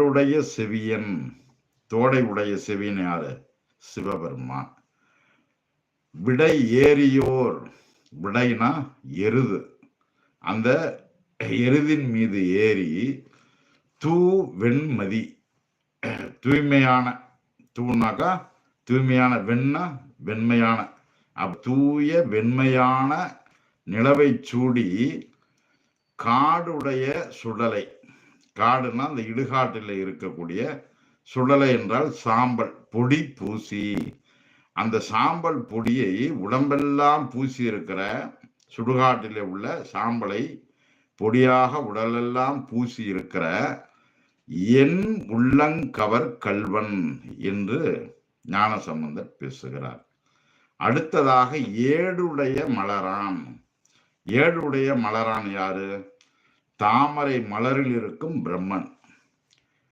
உடைய செவியன் தோடை உடைய செவியன் யாரு? சிவபெருமான். விடை ஏறியோர் விடைனா எருது. அந்த எருதின் மீது ஏறி தூ வெண்மதி. தூய்மையான தூணாக்கா தூய்மையான வெண்ணா வெண்மையான. அப் தூய வெண்மையான நிலவை சூடி காடுடைய சுடலை காடுனா அந்த இடுகாட்டில் இருக்கக்கூடிய சுடலை என்றால் சாம்பல் பொடி பூசி. அந்த சாம்பல் பொடியை உடம்பெல்லாம் பூசி இருக்கிற சுடுகாட்டிலே உள்ள சாம்பலை பொடியாக உடலெல்லாம் பூசி இருக்கிற என் உள்ளங்கவர் கல்வன் என்று ஞானசம்பந்தர் பேசுகிறார். அடுத்ததாக ஏடுடைய மலரான். ஏடுடைய மலரான் யாரு? தாமரை மலரில் இருக்கும் பிரம்மன்.